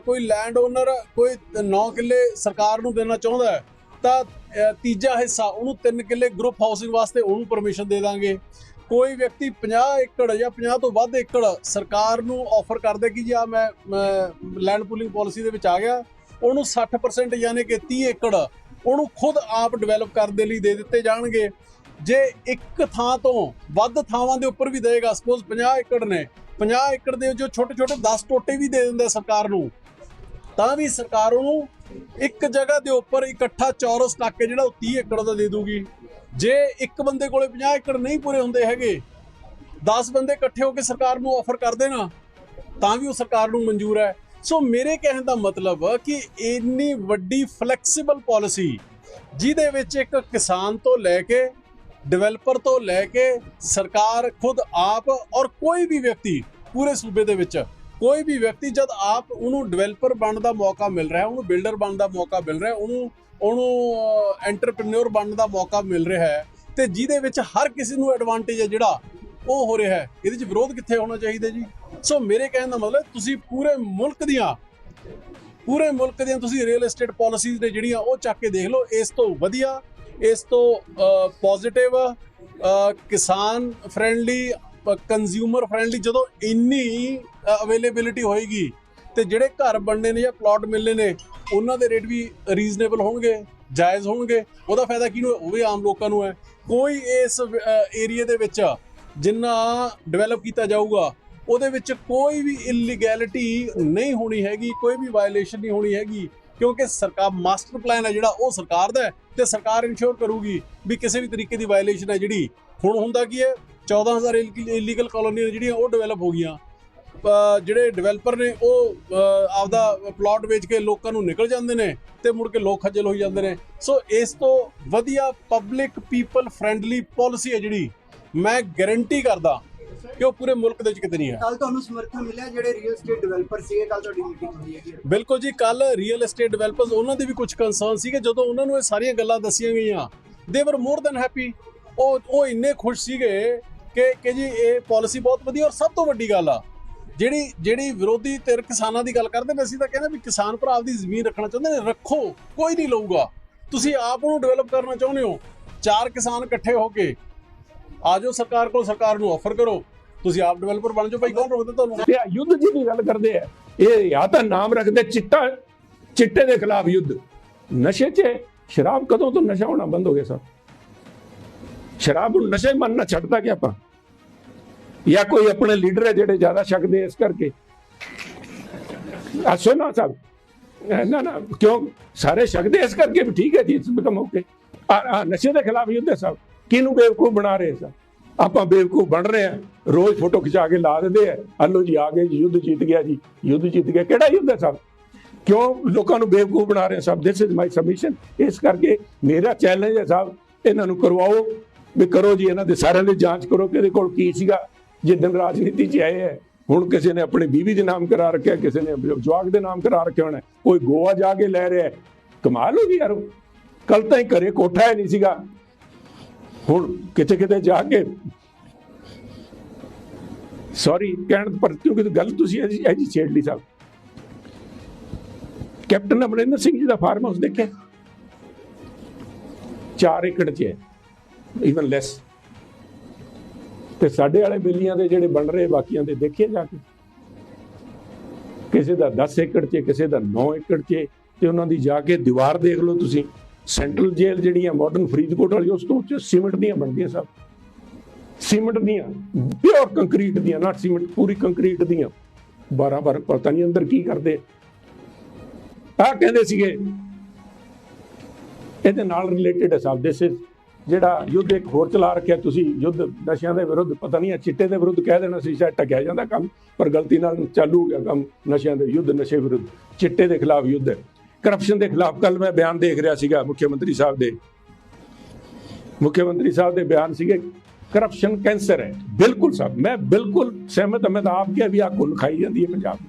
ਕੋਈ ਲੈਂਡ ਓਨਰ ਕੋਈ 9 ਕਿੱਲੇ ਸਰਕਾਰ ਨੂੰ ਦੇਣਾ ਚਾਹੁੰਦਾ ਹੈ ਤਾਂ ਤੀਜਾ ਹਿੱਸਾ ਉਹਨੂੰ 3 ਕਿੱਲੇ ਗਰੁੱਪ ਹਾਊਸਿੰਗ ਵਾਸਤੇ ਉਹਨੂੰ ਪਰਮਿਸ਼ਨ ਦੇ ਦਾਂਗੇ। ਕੋਈ ਵਿਅਕਤੀ 50 ਏਕੜ ਜਾਂ 50 ਤੋਂ ਵੱਧ ਏਕੜ ਸਰਕਾਰ ਨੂੰ ਆਫਰ ਕਰਦੇ ਕਿ ਜੀ ਆ ਮੈਂ ਲੈਂਡ ਪੂਲਿੰਗ ਪਾਲਿਸੀ ਦੇ ਵਿੱਚ ਆ ਗਿਆ, ਉਹਨੂੰ 60% ਯਾਨੀ ਕਿ 30 ਏਕੜ ਉਹਨੂੰ ਖੁਦ ਆਪ ਡਿਵੈਲਪ ਕਰਨ ਦੇ ਲਈ ਦੇ ਦਿੱਤੇ ਜਾਣਗੇ। ਜੇ ਇੱਕ ਥਾਂ ਤੋਂ ਵੱਧ ਥਾਵਾਂ ਦੇ ਉੱਪਰ ਵੀ ਦੇਗਾ ਸਪੋਜ਼ 50 ਏਕੜ ਨੇ 50 ਏਕੜ ਦੇ ਜੋ ਛੋਟੇ ਛੋਟੇ 10 ਟੋਟੇ ਵੀ ਦੇ ਦਿੰਦੇ ਸਰਕਾਰ ਨੂੰ, ਤਾਂ ਵੀ ਸਰਕਾਰ ਉਹਨੂੰ ਇੱਕ ਜਗ੍ਹਾ ਦੇ ਉੱਪਰ ਇਕੱਠਾ ਚੌਰਸ ਟਾਕੇ ਜਿਹੜਾ ਉਹ 30 ਏਕੜ ਦਾ ਦੇ ਦੂਗੀ। ਜੇ ਇੱਕ ਬੰਦੇ ਕੋਲੇ 50 ਏਕੜ ਨਹੀਂ ਪੂਰੇ ਹੁੰਦੇ ਹੈਗੇ 10 ਬੰਦੇ ਇਕੱਠੇ ਹੋ ਕੇ ਸਰਕਾਰ ਨੂੰ ਆਫਰ ਕਰ ਦੇਣਾ, ਤਾਂ ਵੀ ਉਹ ਸਰਕਾਰ ਨੂੰ ਮਨਜ਼ੂਰ ਹੈ। ਸੋ ਮੇਰੇ ਕਹਿਣ ਦਾ ਮਤਲਬ ਕਿ ਇੰਨੀ ਵੱਡੀ ਫਲੈਕਸੀਬਲ ਪਾਲਿਸੀ ਜਿਹਦੇ ਵਿੱਚ ਇੱਕ ਕਿਸਾਨ ਤੋਂ ਲੈ ਕੇ ਡਿਵੈਲਪਰ ਤੋਂ ਲੈ ਕੇ ਸਰਕਾਰ ਖੁਦ ਆਪ ਔਰ ਕੋਈ ਵੀ ਵਿਅਕਤੀ ਪੂਰੇ ਸੂਬੇ ਦੇ ਵਿੱਚ ਕੋਈ ਵੀ ਵਿਅਕਤੀ ਜਦ ਆਪ ਉਹਨੂੰ ਡਿਵੈਲਪਰ ਬਣਨ ਦਾ ਮੌਕਾ ਮਿਲ ਰਿਹਾ, ਉਹਨੂੰ ਬਿਲਡਰ ਬਣਨ ਦਾ ਮੌਕਾ ਮਿਲ ਰਿਹਾ, ਉਹਨੂੰ ਉਹਨੂੰ ਐਂਟਰਪ੍ਰੀਨਿਓਰ ਬਣਨ ਦਾ ਮੌਕਾ ਮਿਲ ਰਿਹਾ ਹੈ, ਤੇ ਜਿਹਦੇ ਵਿੱਚ ਹਰ ਕਿਸੇ ਨੂੰ ਐਡਵਾਂਟੇਜ ਹੈ ਜਿਹੜਾ ਉਹ ਹੋ ਰਿਹਾ ਹੈ। ਇਹਦੇ 'ਚ ਵਿਰੋਧ ਕਿੱਥੇ ਹੋਣਾ ਚਾਹੀਦਾ ਜੀ? ਸੋ ਮੇਰੇ ਕਹਿਣ ਦਾ ਮਤਲਬ ਤੁਸੀਂ ਪੂਰੇ ਮੁਲਕ ਦੀਆਂ, ਪੂਰੇ ਮੁਲਕ ਦੀਆਂ ਤੁਸੀਂ ਰੀਅਲ ਏਸਟੇਟ ਪਾਲਿਸੀਜ਼ ਨੇ ਜਿਹੜੀਆਂ ਉਹ ਚੱਕ ਕੇ ਦੇਖ ਲਓ, ਇਸ ਤੋਂ ਵਧੀਆ, ਇਸ ਤੋਂ ਪੋਜ਼ਿਟਿਵ ਕਿਸਾਨ ਫ੍ਰੈਂਡਲੀ ਕੰਜ਼ਿਊਮਰ ਫ੍ਰੈਂਡਲੀ ਜਦੋਂ ਇੰਨੀ ਅਵੇਲੇਬਿਲਿਟੀ ਹੋਏਗੀ ਤੇ ਜਿਹੜੇ ਘਰ ਬਣਨੇ ਨੇ ਜਾਂ ਪਲਾਟ ਮਿਲਨੇ ਨੇ, ਉਹਨਾਂ ਦੇ ਰੇਟ ਵੀ ਰੀਜ਼ਨੇਬਲ ਹੋਣਗੇ, ਜਾਇਜ਼ ਹੋਣਗੇ। ਉਹਦਾ ਫਾਇਦਾ ਕਿਹਨੂੰ ਹੈ? ਉਹ ਵੀ ਆਮ ਲੋਕਾਂ ਨੂੰ ਹੈ। ਕੋਈ ਇਸ ਏਰੀਆ ਦੇ ਵਿੱਚ ਜਿੰਨਾ ਡਿਵੈਲਪ ਕੀਤਾ ਜਾਊਗਾ, ਉਹਦੇ ਵਿੱਚ ਕੋਈ ਵੀ ਇਲੀਗੈਲਿਟੀ ਨਹੀਂ ਹੋਣੀ ਹੈਗੀ, ਕੋਈ ਵੀ ਵਾਇਲੇਸ਼ਨ ਨਹੀਂ ਹੋਣੀ ਹੈਗੀ, ਕਿਉਂਕਿ ਸਰਕਾਰ ਮਾਸਟਰ ਪਲਾਨ ਹੈ ਜਿਹੜਾ, ਉਹ ਸਰਕਾਰ ਦਾ ਹੈ ਤੇ ਸਰਕਾਰ ਇਨਸ਼ੋਰ ਕਰੂਗੀ ਵੀ ਕਿਸੇ ਵੀ ਤਰੀਕੇ ਦੀ ਵਾਇਲੇਸ਼ਨ ਹੈ ਜਿਹੜੀ, ਹੁਣ ਹੁੰਦਾ ਕੀ ਹੈ? 14000 ਇਲੀਗਲ ਕਾਲੋਨੀਆਂ ਜਿਹੜੀਆਂ ਉਹ ਡਿਵੈਲਪ ਹੋ ਗਈਆਂ। ਜਿਹੜੇ ਡਿਵੈਲਪਰ ਨੇ ਉਹ ਆਪਦਾ ਪਲਾਟ ਵੇਚ ਕੇ ਲੋਕਾਂ ਨੂੰ ਨਿਕਲ ਜਾਂਦੇ ਨੇ ਤੇ ਮੁੜ ਕੇ ਲੋਕ ਖੱਜਲ ਹੋਈ ਜਾਂਦੇ ਨੇ। ਸੋ ਇਸ ਤੋਂ ਵਧੀਆ ਪਬਲਿਕ ਪੀਪਲ ਫ੍ਰੈਂਡਲੀ ਪਾਲਿਸੀ ਹੈ ਜਿਹੜੀ ਮੈਂ ਗਾਰੰਟੀ ਕਰਦਾ ਕਿ ਉਹ ਪੂਰੇ ਮੁਲਕ ਦੇ ਵਿੱਚ ਕਿਤੇ ਨਹੀਂ ਹੈ। ਕੱਲ ਤੁਹਾਨੂੰ ਸਮਰਥਨ ਮਿਲਿਆ ਜਿਹੜੇ ਰੀਅਲ ਏਸਟੇਟ ਡਿਵੈਲਪਰ ਸੀਗੇ ਕੱਲ ਤੁਹਾਡੀ ਮੀਟਿੰਗ ਹੋਈ ਹੈਗੀ ਬਿਲਕੁਲ ਜੀ ਕੱਲ ਰੀਅਲ ਏਸਟੇਟ ਡਿਵੈਲਪਰਸ ਉਹਨਾਂ ਦੇ ਵੀ ਕੁਝ ਕੰਸਰਨ ਸੀਗੇ ਜਦੋਂ ਉਹਨਾਂ ਨੂੰ ਇਹ ਸਾਰੀਆਂ ਗੱਲਾਂ ਦੱਸੀਆਂ ਗਈਆਂ ਦੇ ਵਰ ਮੋਰ ਦੈਨ ਹੈਪੀ ਉਹ ਉਹ ਇੰਨੇ ਖੁਸ਼ ਸੀਗੇ ਕਿ ਕਿ ਜੀ ਇਹ ਪਾਲਿਸੀ ਬਹੁਤ ਵਧੀਆ ਔਰ ਸਭ ਤੋਂ ਵੱਡੀ ਗੱਲ ਆ, ਜਿਹੜੀ ਜਿਹੜੀ ਵਿਰੋਧੀ ਧਿਰ ਕਿਸਾਨਾਂ ਦੀ ਗੱਲ ਕਰਦੇ ਨੇ, ਅਸੀਂ ਤਾਂ ਕਹਿੰਦੇ ਵੀ ਕਿਸਾਨ ਭਰਾ ਆਪਦੀ ਜ਼ਮੀਨ ਰੱਖਣਾ ਚਾਹੁੰਦੇ ਨੇ, ਰੱਖੋ, ਕੋਈ ਨਹੀਂ ਲਊਗਾ। ਤੁਸੀਂ ਆਪ ਨੂੰ ਡਿਵੈਲਪ ਕਰਨਾ ਚਾਹੁੰਦੇ ਹੋ, ਚਾਰ ਕਿਸਾਨ ਇਕੱਠੇ ਹੋ ਕੇ ਆਜੋ ਸਰਕਾਰ ਕੋਲ, ਸਰਕਾਰ ਨੂੰ ਆਫਰ ਕਰੋ, ਤੁਸੀਂ ਆਪ ਡਿਵੈਲਪਰ ਬਣ ਜਾਓ, ਭਾਈ ਕੌਣ ਰੋਕਦਾ ਤੁਹਾਨੂੰ? ਤੇ ਆਹ ਯੁੱਧ ਦੀ ਵੀ ਗੱਲ ਕਰਦੇ ਆ, ਇਹ ਜਾਂ ਤਾਂ ਨਾਮ ਰੱਖਦੇ ਚਿੱਟਾ, ਚਿੱਟੇ ਦੇ ਖਿਲਾਫ ਯੁੱਧ। ਨਸ਼ੇ 'ਚ ਸ਼ਰਾਬ ਕਦੋਂ ਤੋਂ ਨਸ਼ਾ ਹੋਣਾ ਬੰਦ ਹੋ ਗਿਆ ਸਰ? ਸ਼ਰਾਬ ਨੂੰ ਨਸ਼ੇ ਮੰਨਣਾ ਛੱਡਦਾ ਕਿ ਆਪਾਂ? ਜਾਂ ਕੋਈ ਆਪਣੇ ਲੀਡਰ ਹੈ ਜਿਹੜੇ ਜ਼ਿਆਦਾ ਛਕਦੇ ਇਸ ਕਰਕੇ? ਆ ਸੁਣਾ ਸਾਹਿਬ ਨਾ ਨਾ ਕਿਉਂ? ਸਾਰੇ ਛਕਦੇ ਇਸ ਕਰਕੇ ਵੀ ਠੀਕ ਹੈ ਜੀ ਇਸ ਬਿਕਮ ਓਕੇ ਆ ਨਸ਼ੇ ਦੇ ਖਿਲਾਫ ਯੁੱਧ ਹੈ ਸਾਹਿਬ ਕਿਹਨੂੰ ਬੇਵਕੂਫ ਬਣਾ ਰਹੇ ਸਰ ਆਪਾਂ ਬੇਵਕੂਫ ਬਣ ਰਹੇ ਆ। ਰੋਜ਼ ਫੋਟੋ ਖਿਚਾ ਕੇ ਲਾ ਦਿੰਦੇ ਆ। ਹਲੋ ਜੀ ਆ ਗਏ ਜੀ, ਯੁੱਧ ਜਿੱਤ ਗਿਆ ਜੀ ਯੁੱਧ ਜਿੱਤ ਗਿਆ। ਕਿਹੜਾ ਯੁੱਧ ਹੈ ਸਾਹਿਬ ਕਿਉਂ ਲੋਕਾਂ ਨੂੰ ਬੇਵਕੂਫ ਬਣਾ ਰਹੇ ਸਾਹਿਬ ਦਿਸ ਇਜ਼ ਮਾਈ ਸਬਮਿਸ਼ਨ ਇਸ ਕਰਕੇ ਮੇਰਾ ਚੈਲੰਜ ਹੈ ਸਾਹਿਬ ਇਹਨਾਂ ਨੂੰ ਕਰਵਾਓ। ਵੀ ਕਰੋ ਜੀ, ਇਹਨਾਂ ਦੇ ਸਾਰਿਆਂ ਦੀ ਜਾਂਚ ਕਰੋ ਕਿ ਇਹਦੇ ਕੋਲ ਕੀ ਸੀਗਾ, ਜਿੱਦਣ ਰਾਜਨੀਤੀ 'ਚ ਆਏ ਹੈ। ਹੁਣ ਕਿਸੇ ਨੇ ਆਪਣੀ ਬੀਵੀ ਦੇ ਨਾਮ ਕਰਾ ਰੱਖਿਆ, ਕਿਸੇ ਨੇ ਜਵਾਕ ਦੇ ਨਾਮ ਕਰਾ ਰੱਖਿਆ ਹੋਣਾ ਕੋਈ ਗੋਆ ਜਾ ਕੇ ਲੈ ਰਿਹਾ ਹੈ। ਕਮਾਲ ਹੋ ਗਈ ਯਾਰ ਕੱਲ ਤਾਂ ਹੀ ਘਰੇ ਕੋਠਾ ਹੀ ਨਹੀਂ ਸੀਗਾ। ਹੁਣ ਕਿਤੇ ਕਿਤੇ ਜਾ ਕੇ ਸੌਰੀ ਕਹਿਣ ਪਰ ਕਿਉਂਕਿ ਗੱਲ ਤੁਸੀਂ ਅਜੀ ਅਜੀ ਛੇੜ ਲਈ ਸਾਹਿਬ। ਕੈਪਟਨ ਅਮਰਿੰਦਰ ਸਿੰਘ ਜੀ ਦਾ ਫਾਰਮ ਹਾਊਸ ਦੇਖਿਆ? 4 ਏਕੜ 'ਚ ਹੈ। ਇਵਨ ਲੈਸ ਤੇ ਸਾਡੇ ਵਾਲੇ ਬੇਲੀਆਂ ਦੇ ਜਿਹੜੇ ਬਣ ਰਹੇ ਬਾਕੀਆਂ ਦੇ ਦੇਖੇ ਜਾ ਕੇ। ਕਿਸੇ ਦਾ 10 ਏਕੜ 'ਚ, ਕਿਸੇ ਦਾ 9 ਏਕੜ 'ਚ, ਤੇ ਉਹਨਾਂ ਦੀ ਜਾ ਕੇ ਦੀਵਾਰ ਦੇਖ ਲਓ ਤੁਸੀਂ। ਸੈਂਟਰਲ ਜੇਲ੍ਹ ਜਿਹੜੀਆਂ ਮਾਡਰਨ ਫਰੀਦਕੋਟ ਵਾਲੀ, ਉਸ ਤੋਂ ਉੱਚ ਸੀਮਿੰਟ ਦੀਆਂ ਬਣਦੀਆਂ ਸਭ। ਸੀਮਿੰਟ ਦੀਆਂ ਪਿਓਰ ਕੰਕਰੀਟ ਦੀਆਂ ਨਾਟ ਸੀਮਿੰਟ, ਪੂਰੀ ਕੰਕਰੀਟ ਦੀਆਂ। 12 12 ਪਤਾ ਨਹੀਂ ਅੰਦਰ ਕੀ ਕਰਦੇ। ਆ ਕਹਿੰਦੇ ਸੀਗੇ, ਇਹਦੇ ਨਾਲ ਰਿਲੇਟਡ ਹੈ ਸਭ ਦਿਸ ਇਜ਼ ਜਿਹੜਾ ਯੁੱਧ ਇੱਕ ਹੋਰ ਚਲਾ ਰੱਖਿਆ, ਤੁਸੀਂ ਯੁੱਧ ਨਸ਼ਿਆਂ ਦੇ ਵਿਰੁੱਧ, ਪਤਾ ਨਹੀਂ ਹੈ ਚਿੱਟੇ ਦੇ ਵਿਰੁੱਧ ਕਹਿ ਦੇਣਾ ਸੀ, ਸ਼ਾਇਦ ਟਕਿਆ ਜਾਂਦਾ ਕੰਮ, ਪਰ ਗਲਤੀ ਨਾਲ ਚਾਲੂ ਹੋ ਗਿਆ ਕੰਮ ਨਸ਼ਿਆਂ ਦੇ ਯੁੱਧ, ਨਸ਼ੇ ਵਿਰੁੱਧ, ਚਿੱਟੇ ਦੇ ਖਿਲਾਫ ਯੁੱਧ। ਹੈ ਕਰਪਸ਼ਨ ਦੇ ਖਿਲਾਫ ਕੱਲ ਮੈਂ ਬਿਆਨ ਦੇਖ ਰਿਹਾ ਸੀਗਾ ਮੁੱਖ ਮੰਤਰੀ ਸਾਹਿਬ ਦੇ। ਮੁੱਖ ਮੰਤਰੀ ਸਾਹਿਬ ਦੇ ਬਿਆਨ ਸੀਗੇ ਕਰਪਸ਼ਨ ਕੈਂਸਰ ਹੈ। ਬਿਲਕੁਲ ਸਾਹਿਬ ਮੈਂ ਬਿਲਕੁਲ ਸਹਿਮਤ ਹਾਂ, ਮੈਂ ਤਾਂ ਆਪ ਕਿਹਾ ਵੀ ਆ ਕੁੱਲ ਖਾਈ ਜਾਂਦੀ ਹੈ ਪੰਜਾਬ। ਦੀ